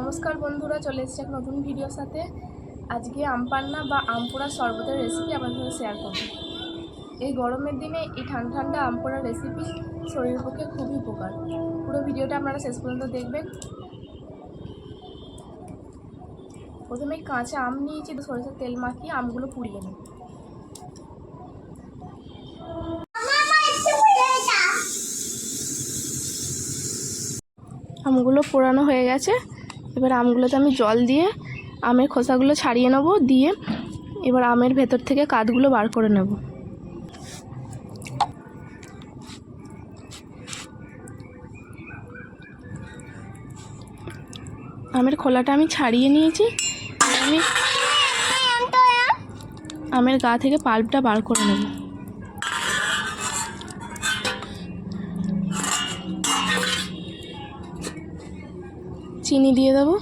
নমস্কার বন্ধুরা, চলে এসেছি এক নতুন ভিডিওর সাথে। আজকে আম পান্না বা আম পোড়ার শরবতের রেসিপি আপনাদের সাথে শেয়ার করব। এই গরমের দিনে এই ঠান্ডা ঠান্ডা আম পোড়ার রেসিপি শরীরের পক্ষে খুবই উপকার। পুরো ভিডিওটা আপনারা শেষ পর্যন্ত দেখবেন। প্রথমে কাঁচা আম নিয়েছি তো সরিষার তেল মাখিয়ে আমগুলো পুড়িয়ে নিই আমগুলো পোড়ানো হয়ে গেছে। এবার আমগুলোতে আমি জল দিয়ে আমের খোসাগুলো ছাড়িয়ে নেব দিয়ে এবার আমের ভেতর থেকে কাঁধগুলো বার করে নেব আমের খোলাটা আমি ছাড়িয়ে নিয়েছি আমি আমের গা থেকে পাল্পটা বার করে নেব চিনি দিয়ে দেবো।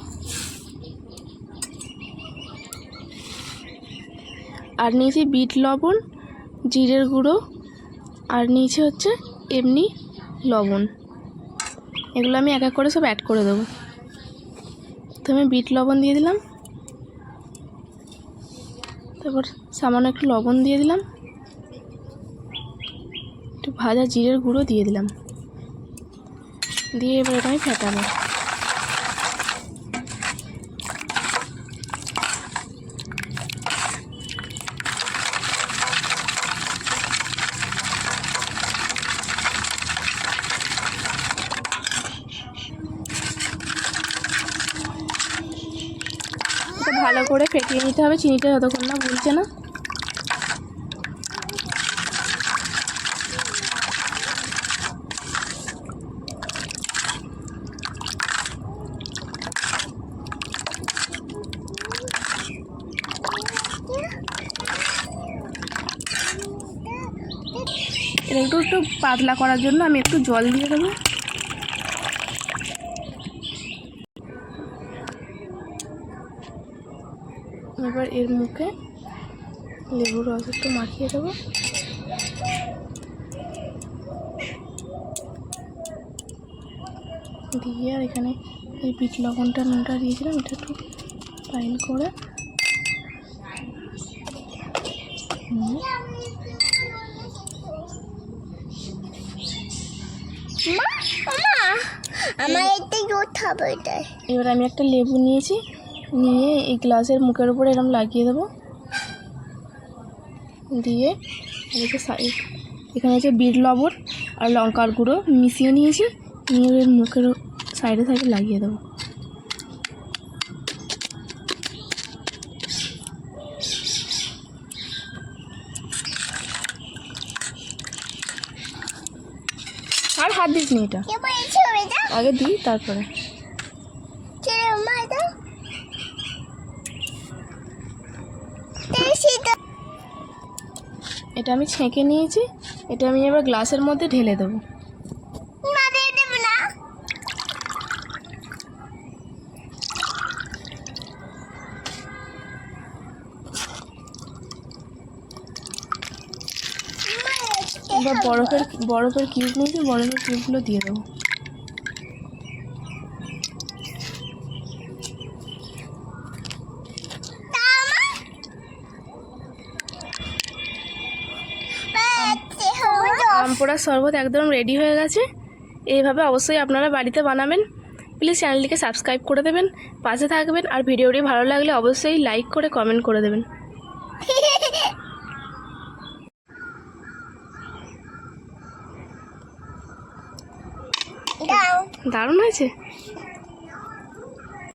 আর নিয়েছি বিট লবণ, জিরের গুঁড়ো, আর নিয়েছি হচ্ছে এমনি লবণ। এগুলো আমি এক এক করে সব অ্যাড করে দেবো। প্রথমে বিট লবণ দিয়ে দিলাম। তারপর সামান্য একটু লবণ দিয়ে দিলাম। একটু ভাজা জিরের গুঁড়ো দিয়ে দিলাম। দিয়ে এবার আমি ফেটাবো। ভালো করে ফেটিয়ে নিতে হবে, চিনিটা যতক্ষণ না ভুলছে না। একটু একটু পাতলা করার জন্য আমি একটু জল দিয়ে দেবো। এবার এর মুখে লেবুর রস একটু মাখিয়ে দেবো। দিয়ে আর এখানে এই বিট লবণটা নুনটা দিয়েছিলাম এটা একটু ফাইল করে। আমার এটা জোর হবে এটা এবার আমি একটা লেবু নিয়েছি। নিয়ে এই গ্লাসের মুখের উপরে এরকম লাগিয়ে দেবো। দিয়ে এদিকে সাই- এখানে হচ্ছে বিট লবণ আর লঙ্কার গুঁড়ো মিশিয়ে নিয়েছি নিয়ে এর মুখের সাইডে সাইডে লাগিয়ে দেবো। আর হাত দিস নি এটা আগে দিই তারপরে। এটা আমি ছেঁকে নিয়েছি এটা আমি এবার গ্লাসের মধ্যে ঢেলে দেবো। এবার বরফের বরফের কিউব নিয়েছি বরফের কিউবগুলো দিয়ে দেবো। আম পোড়ার শরবত একদম রেডি হয়ে গেছে। এইভাবে অবশ্যই আপনারা বাড়িতে বানাবেন। প্লিজ চ্যানেলটিকে সাবস্ক্রাইব করে দেবেন পাশে থাকবেন আর ভিডিওটি ভালো লাগলে অবশ্যই লাইক করে কমেন্ট করে দেবেন। দারুণ হয়েছে?